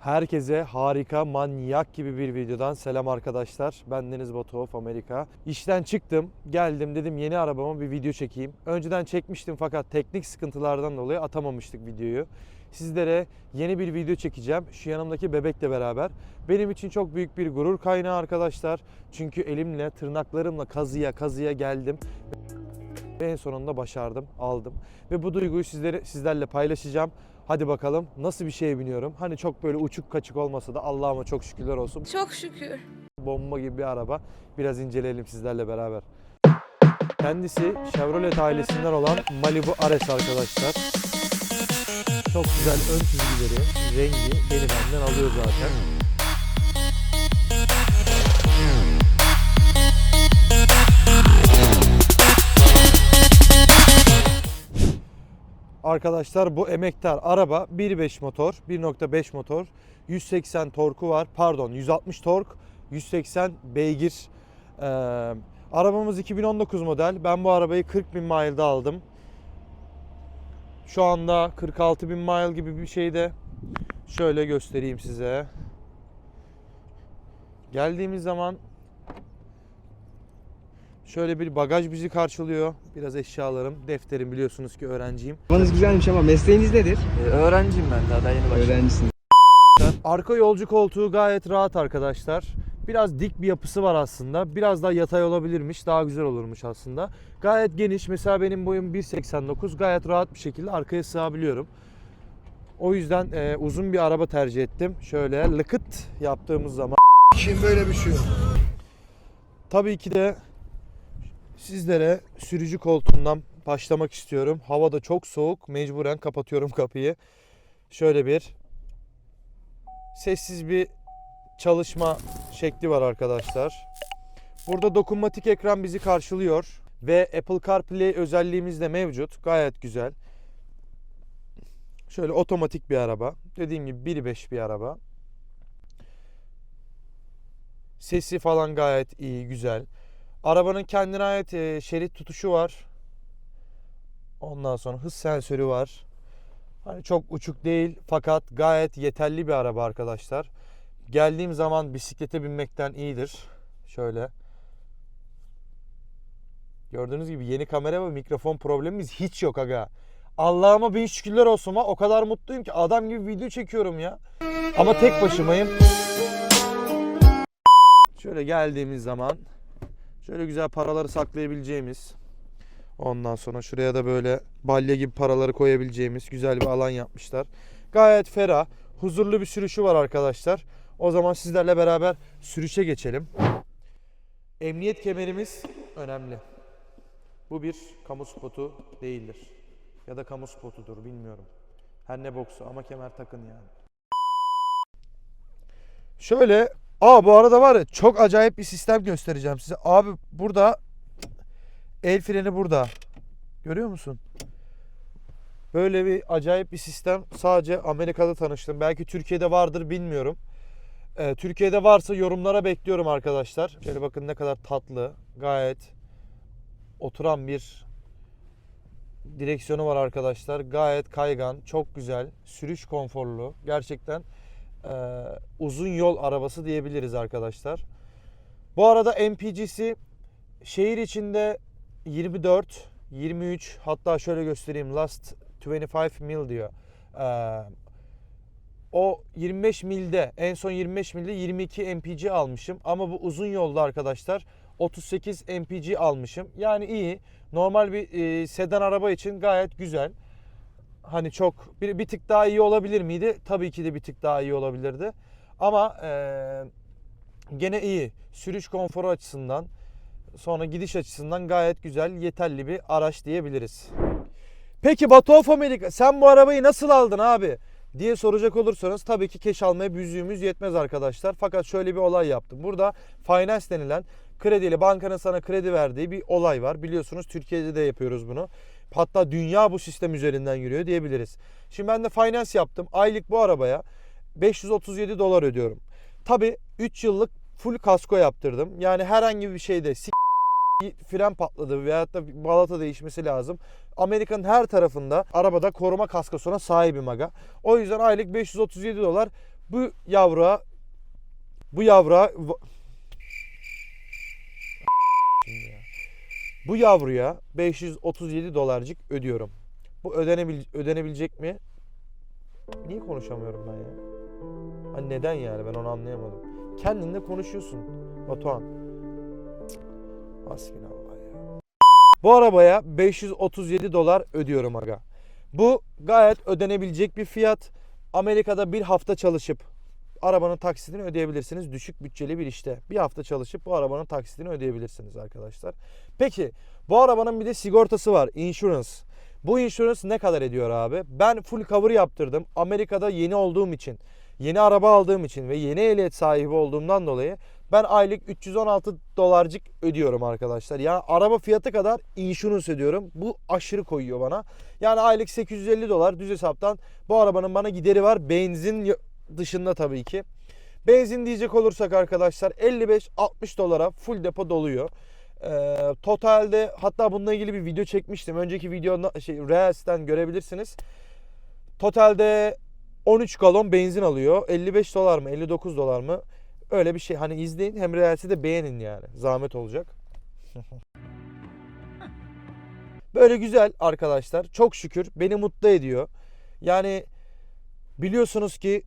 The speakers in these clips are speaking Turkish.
Herkese harika, manyak gibi bir videodan selam arkadaşlar. Ben Deniz Batu of Amerika. İşten çıktım, geldim dedim yeni arabama bir video çekeyim. Önceden çekmiştim fakat teknik sıkıntılardan dolayı atamamıştık videoyu. Sizlere yeni bir video çekeceğim. Şu yanımdaki bebekle beraber. Benim için çok büyük bir gurur kaynağı arkadaşlar. Çünkü elimle, tırnaklarımla kazıya kazıya geldim. Ve en sonunda başardım, aldım. Ve bu duyguyu sizlere, sizlerle paylaşacağım. Hadi bakalım nasıl bir şeye biniyorum. Hani çok böyle uçuk kaçık olmasa da Allah'ıma çok şükürler olsun. Çok şükür. Bomba gibi bir araba. Biraz inceleyelim sizlerle beraber. Kendisi Chevrolet ailesinden olan Malibu RS arkadaşlar. Çok güzel ön çizgileri, rengi beni benden alıyor zaten. Arkadaşlar bu emektar araba 1.5 motor, 1.5 motor, 180 torku var. Pardon 160 tork, 180 beygir. Ee, arabamız 2019 model. Ben bu arabayı 40 bin mile'da aldım. Şu anda 46 bin mile gibi bir şeyde. Şöyle göstereyim size. Geldiğimiz zaman şöyle bir bagaj bizi karşılıyor. Biraz eşyalarım, defterim biliyorsunuz ki öğrenciyim. Arabanız güzelmiş ama mesleğiniz nedir? Ee, Öğrenciyim ben daha, daha yeni başladım. Öğrencisiniz. Arka yolcu koltuğu gayet rahat arkadaşlar. Biraz dik bir yapısı var aslında. Biraz daha yatay olabilirmiş. Daha güzel olurmuş aslında. Gayet geniş. Mesela benim boyum 1.89. Gayet rahat bir şekilde arkaya sığabiliyorum. O yüzden e, uzun bir araba tercih ettim. Şöyle lıkıt yaptığımız zaman. Şimdi böyle bir şey yok. Tabii ki de sizlere sürücü koltuğundan başlamak istiyorum. Hava da çok soğuk. Mecburen kapatıyorum kapıyı. Şöyle bir sessiz bir çalışma şekli var arkadaşlar. Burada dokunmatik ekran bizi karşılıyor ve Apple CarPlay özelliğimiz de mevcut. Gayet güzel. Şöyle otomatik bir araba. Dediğim gibi 1.5 bir araba. Sesi falan gayet iyi, güzel. Arabanın kendine ait e, şerit tutuşu var. Ondan sonra hız sensörü var. Hani çok uçuk değil fakat gayet yeterli bir araba arkadaşlar. Geldiğim zaman bisiklete binmekten iyidir. Şöyle. Gördüğünüz gibi yeni kamera ve mikrofon problemimiz hiç yok aga. Allah'ıma bin şükürler olsun ha. O kadar mutluyum ki adam gibi video çekiyorum ya. Ama tek başımayım. Şöyle geldiğimiz zaman şöyle güzel paraları saklayabileceğimiz ondan sonra şuraya da böyle balya gibi paraları koyabileceğimiz güzel bir alan yapmışlar. Gayet ferah, huzurlu bir sürüşü var arkadaşlar. O zaman sizlerle beraber sürüşe geçelim. Emniyet kemerimiz önemli. Bu bir kamu spotu değildir. Ya da kamu spotudur bilmiyorum. Her ne boksu ama kemer takın yani. Şöyle Aa bu arada var ya çok acayip bir sistem göstereceğim size. Abi burada el freni burada. Görüyor musun? Böyle bir acayip bir sistem sadece Amerika'da tanıştım. Belki Türkiye'de vardır bilmiyorum. Ee, Türkiye'de varsa yorumlara bekliyorum arkadaşlar. Şöyle bakın ne kadar tatlı. Gayet oturan bir direksiyonu var arkadaşlar. Gayet kaygan, çok güzel, sürüş konforlu. Gerçekten e, uzun yol arabası diyebiliriz arkadaşlar. Bu arada MPG'si şehir içinde 24, 23 hatta şöyle göstereyim last 25 mil diyor. Ee, o 25 milde en son 25 milde 22 MPG almışım ama bu uzun yolda arkadaşlar 38 MPG almışım. Yani iyi. Normal bir e, sedan araba için gayet güzel. Hani çok bir, bir tık daha iyi olabilir miydi? Tabii ki de bir tık daha iyi olabilirdi. Ama e, gene iyi. Sürüş konforu açısından sonra gidiş açısından gayet güzel, yeterli bir araç diyebiliriz. Peki Batu of America sen bu arabayı nasıl aldın abi? diye soracak olursanız tabii ki keş almaya büzüğümüz yetmez arkadaşlar. Fakat şöyle bir olay yaptım. Burada finance denilen krediyle bankanın sana kredi verdiği bir olay var. Biliyorsunuz Türkiye'de de yapıyoruz bunu. Hatta dünya bu sistem üzerinden yürüyor diyebiliriz. Şimdi ben de finance yaptım. Aylık bu arabaya 537 dolar ödüyorum. Tabii 3 yıllık full kasko yaptırdım. Yani herhangi bir şeyde sik fren patladı veyahut da balata değişmesi lazım. Amerika'nın her tarafında arabada koruma kaskosuna sahibim aga. O yüzden aylık 537 dolar Bu yavruya bu yavruya va- Şimdi ya. Bu yavruya 537 dolarcık ödüyorum. Bu ödenebil ödenebilecek mi? Niye konuşamıyorum ben ya? Hani neden yani ben onu anlayamadım. Kendinle konuşuyorsun Batuhan. Hasbinallah ya. Bu arabaya 537 dolar ödüyorum aga. Bu gayet ödenebilecek bir fiyat. Amerika'da bir hafta çalışıp arabanın taksitini ödeyebilirsiniz. Düşük bütçeli bir işte. Bir hafta çalışıp bu arabanın taksitini ödeyebilirsiniz arkadaşlar. Peki bu arabanın bir de sigortası var. Insurance. Bu insurance ne kadar ediyor abi? Ben full cover yaptırdım. Amerika'da yeni olduğum için, yeni araba aldığım için ve yeni ehliyet sahibi olduğumdan dolayı ben aylık 316 dolarcık ödüyorum arkadaşlar. Yani araba fiyatı kadar insurance ödüyorum. Bu aşırı koyuyor bana. Yani aylık 850 dolar düz hesaptan bu arabanın bana gideri var. Benzin dışında tabii ki. Benzin diyecek olursak arkadaşlar 55-60 dolara full depo doluyor. Ee, totalde hatta bununla ilgili bir video çekmiştim. Önceki videoda şey Reels'ten görebilirsiniz. Totalde 13 galon benzin alıyor. 55 dolar mı 59 dolar mı? Öyle bir şey. Hani izleyin hem Reels'i de beğenin yani. Zahmet olacak. Böyle güzel arkadaşlar. Çok şükür beni mutlu ediyor. Yani biliyorsunuz ki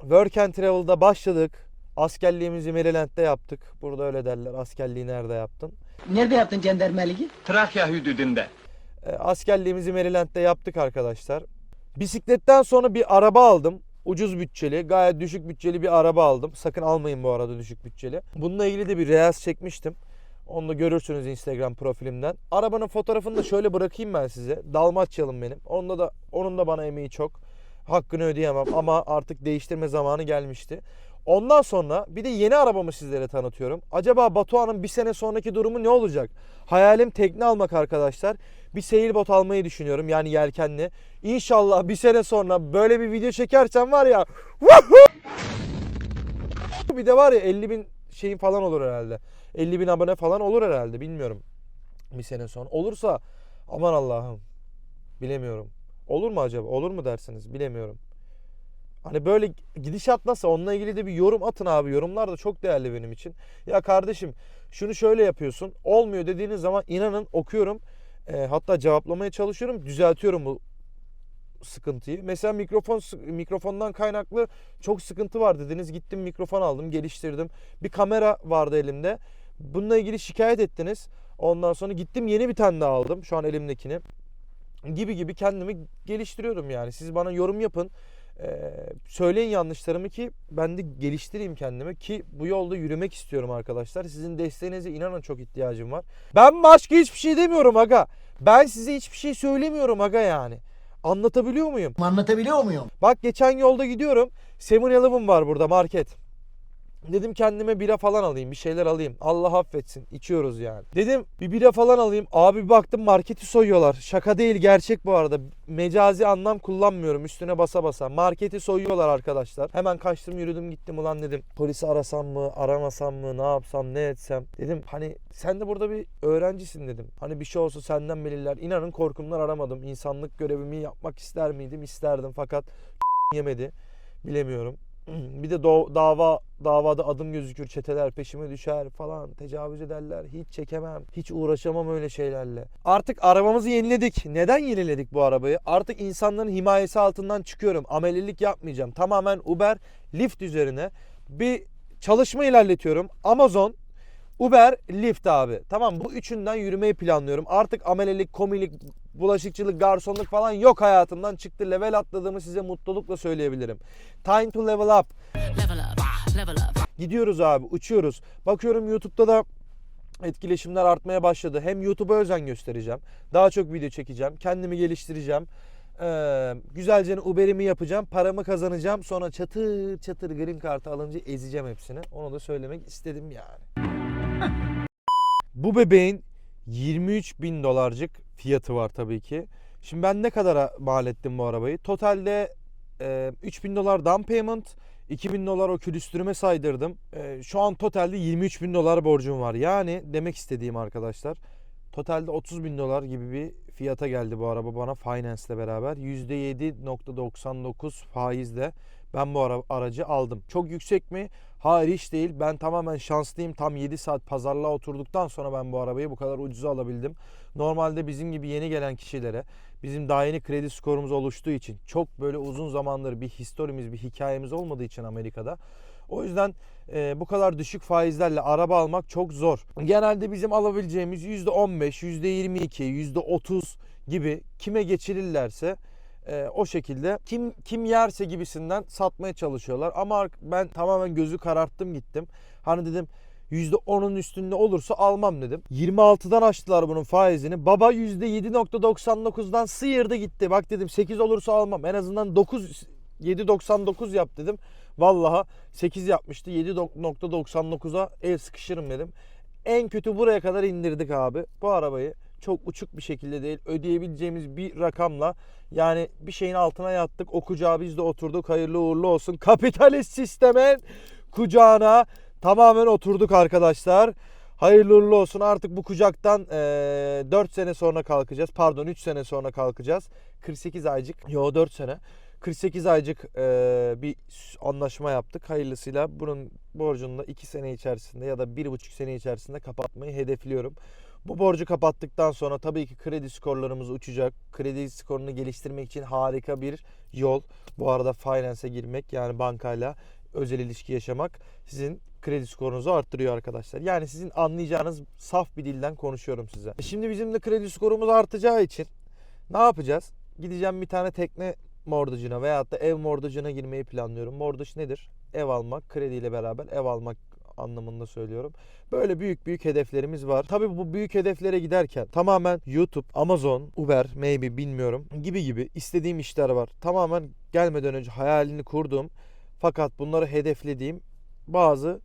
Work and Travel'da başladık. Askerliğimizi Maryland'de yaptık. Burada öyle derler. Askerliği nerede yaptın? Nerede yaptın cendermeliği? Trakya hududunda. E, askerliğimizi Maryland'de yaptık arkadaşlar. Bisikletten sonra bir araba aldım. Ucuz bütçeli, gayet düşük bütçeli bir araba aldım. Sakın almayın bu arada düşük bütçeli. Bununla ilgili de bir reels çekmiştim. Onu da görürsünüz Instagram profilimden. Arabanın fotoğrafını da şöyle bırakayım ben size. Dalmaçyalım benim. Onda da onun da bana emeği çok. Hakkını ödeyemem ama artık değiştirme zamanı gelmişti. Ondan sonra bir de yeni arabamı sizlere tanıtıyorum. Acaba Batuhan'ın bir sene sonraki durumu ne olacak? Hayalim tekne almak arkadaşlar. Bir sailboat almayı düşünüyorum yani yelkenli. İnşallah bir sene sonra böyle bir video çekersem var ya bir de var ya 50 bin şeyin falan olur herhalde. 50 bin abone falan olur herhalde bilmiyorum. Bir sene sonra. Olursa aman Allah'ım bilemiyorum. Olur mu acaba? Olur mu dersiniz? Bilemiyorum. Hani böyle gidişat nasıl? Onunla ilgili de bir yorum atın abi. Yorumlar da çok değerli benim için. Ya kardeşim şunu şöyle yapıyorsun. Olmuyor dediğiniz zaman inanın okuyorum. E, hatta cevaplamaya çalışıyorum. Düzeltiyorum bu sıkıntıyı. Mesela mikrofon mikrofondan kaynaklı çok sıkıntı var dediniz. Gittim mikrofon aldım, geliştirdim. Bir kamera vardı elimde. Bununla ilgili şikayet ettiniz. Ondan sonra gittim yeni bir tane daha aldım. Şu an elimdekini. Gibi gibi kendimi geliştiriyorum yani. Siz bana yorum yapın. Ee, söyleyin yanlışlarımı ki ben de geliştireyim kendimi ki bu yolda yürümek istiyorum arkadaşlar. Sizin desteğinize inanın çok ihtiyacım var. Ben başka hiçbir şey demiyorum aga. Ben size hiçbir şey söylemiyorum aga yani. Anlatabiliyor muyum? Anlatabiliyor muyum? Bak geçen yolda gidiyorum. 7-Eleven var burada market. Dedim kendime bira falan alayım, bir şeyler alayım. Allah affetsin, içiyoruz yani. Dedim bir bira falan alayım. Abi baktım marketi soyuyorlar. Şaka değil, gerçek bu arada. Mecazi anlam kullanmıyorum üstüne basa basa. Marketi soyuyorlar arkadaşlar. Hemen kaçtım yürüdüm gittim ulan dedim. Polisi arasam mı, aramasam mı, ne yapsam, ne etsem. Dedim hani sen de burada bir öğrencisin dedim. Hani bir şey olsa senden belirler. İnanın korkumdan aramadım. İnsanlık görevimi yapmak ister miydim? İsterdim fakat yemedi. Bilemiyorum. Bir de dava davada adım gözükür, çeteler peşime düşer falan, tecavüz ederler. Hiç çekemem, hiç uğraşamam öyle şeylerle. Artık arabamızı yeniledik. Neden yeniledik bu arabayı? Artık insanların himayesi altından çıkıyorum. Amelilik yapmayacağım. Tamamen Uber, Lyft üzerine bir çalışma ilerletiyorum. Amazon, Uber, Lyft abi. Tamam bu üçünden yürümeyi planlıyorum. Artık amelelik, komilik, bulaşıkçılık, garsonluk falan yok hayatımdan çıktı. Level atladığımı size mutlulukla söyleyebilirim. Time to level up. Gidiyoruz abi, uçuyoruz. Bakıyorum YouTube'da da etkileşimler artmaya başladı. Hem YouTube'a özen göstereceğim. Daha çok video çekeceğim. Kendimi geliştireceğim. Ee, güzelce Uber'imi yapacağım. Paramı kazanacağım. Sonra çatır çatır green kartı alınca ezeceğim hepsini. Onu da söylemek istedim yani. Bu bebeğin 23 bin dolarcık fiyatı var tabii ki. Şimdi ben ne kadara mal ettim bu arabayı? Totalde e, 3 bin dolar down payment, 2 bin dolar o külüstürüme saydırdım. E, şu an totalde 23 bin dolar borcum var. Yani demek istediğim arkadaşlar totalde 30 bin dolar gibi bir fiyata geldi bu araba bana finance ile beraber. %7.99 faizle ben bu ara- aracı aldım. Çok yüksek mi? Hayır hiç değil. Ben tamamen şanslıyım. Tam 7 saat pazarlığa oturduktan sonra ben bu arabayı bu kadar ucuza alabildim. Normalde bizim gibi yeni gelen kişilere bizim daha yeni kredi skorumuz oluştuğu için çok böyle uzun zamandır bir historimiz, bir hikayemiz olmadığı için Amerika'da o yüzden e, bu kadar düşük faizlerle araba almak çok zor. Genelde bizim alabileceğimiz %15, %22, %30 gibi kime geçirirlerse e, o şekilde kim kim yerse gibisinden satmaya çalışıyorlar. Ama ben tamamen gözü kararttım gittim. Hani dedim %10'un üstünde olursa almam dedim. 26'dan açtılar bunun faizini. Baba %7.99'dan sıyırdı gitti. Bak dedim 8 olursa almam. En azından 9 7.99 yap dedim. Vallahi 8 yapmıştı. 7.99'a el sıkışırım dedim. En kötü buraya kadar indirdik abi. Bu arabayı çok uçuk bir şekilde değil ödeyebileceğimiz bir rakamla yani bir şeyin altına yattık. O kucağa biz de oturduk. Hayırlı uğurlu olsun. Kapitalist sistemin kucağına tamamen oturduk arkadaşlar. Hayırlı uğurlu olsun. Artık bu kucaktan eee 4 sene sonra kalkacağız. Pardon 3 sene sonra kalkacağız. 48 aycık. Yo 4 sene. 48 aycık eee, bir anlaşma yaptık. Hayırlısıyla bunun borcunu da 2 sene içerisinde ya da 1,5 sene içerisinde kapatmayı hedefliyorum. Bu borcu kapattıktan sonra tabii ki kredi skorlarımız uçacak. Kredi skorunu geliştirmek için harika bir yol. Bu arada finance'e girmek yani bankayla özel ilişki yaşamak sizin kredi skorunuzu arttırıyor arkadaşlar. Yani sizin anlayacağınız saf bir dilden konuşuyorum size. Şimdi bizim de kredi skorumuz artacağı için ne yapacağız? Gideceğim bir tane tekne mortgage'ına veyahut da ev mortgage'ına girmeyi planlıyorum. Mortgage nedir? Ev almak, krediyle beraber ev almak anlamında söylüyorum. Böyle büyük büyük hedeflerimiz var. Tabii bu büyük hedeflere giderken tamamen YouTube, Amazon, Uber, maybe bilmiyorum gibi gibi istediğim işler var. Tamamen gelmeden önce hayalini kurduğum fakat bunları hedeflediğim bazı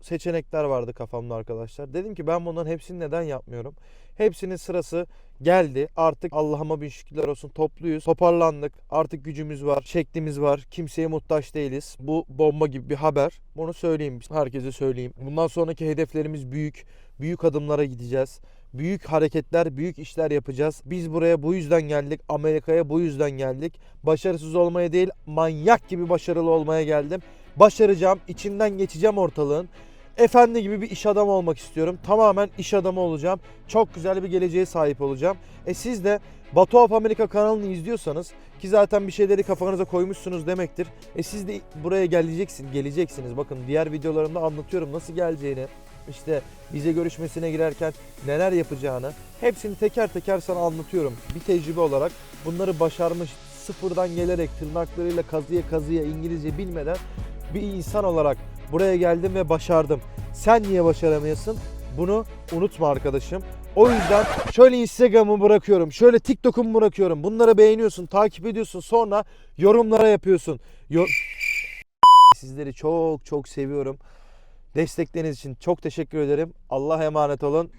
seçenekler vardı kafamda arkadaşlar. Dedim ki ben bunların hepsini neden yapmıyorum? Hepsinin sırası geldi. Artık Allah'ıma bin şükürler olsun topluyuz. Toparlandık. Artık gücümüz var. Şeklimiz var. Kimseye muhtaç değiliz. Bu bomba gibi bir haber. Bunu söyleyeyim. Herkese söyleyeyim. Bundan sonraki hedeflerimiz büyük. Büyük adımlara gideceğiz. Büyük hareketler, büyük işler yapacağız. Biz buraya bu yüzden geldik. Amerika'ya bu yüzden geldik. Başarısız olmaya değil, manyak gibi başarılı olmaya geldim. Başaracağım, içinden geçeceğim ortalığın. Efendi gibi bir iş adamı olmak istiyorum. Tamamen iş adamı olacağım. Çok güzel bir geleceğe sahip olacağım. E siz de Batu of Amerika kanalını izliyorsanız ki zaten bir şeyleri kafanıza koymuşsunuz demektir. E siz de buraya geleceksin, geleceksiniz. Bakın diğer videolarımda anlatıyorum nasıl geleceğini. işte vize görüşmesine girerken neler yapacağını. Hepsini teker teker sana anlatıyorum. Bir tecrübe olarak bunları başarmış, sıfırdan gelerek tırnaklarıyla kazıya kazıya İngilizce bilmeden bir insan olarak buraya geldim ve başardım. Sen niye başaramıyorsun? Bunu unutma arkadaşım. O yüzden şöyle Instagram'ı bırakıyorum. Şöyle TikTok'umu bırakıyorum. Bunları beğeniyorsun, takip ediyorsun. Sonra yorumlara yapıyorsun. Yor- Sizleri çok çok seviyorum. Destekleriniz için çok teşekkür ederim. Allah'a emanet olun.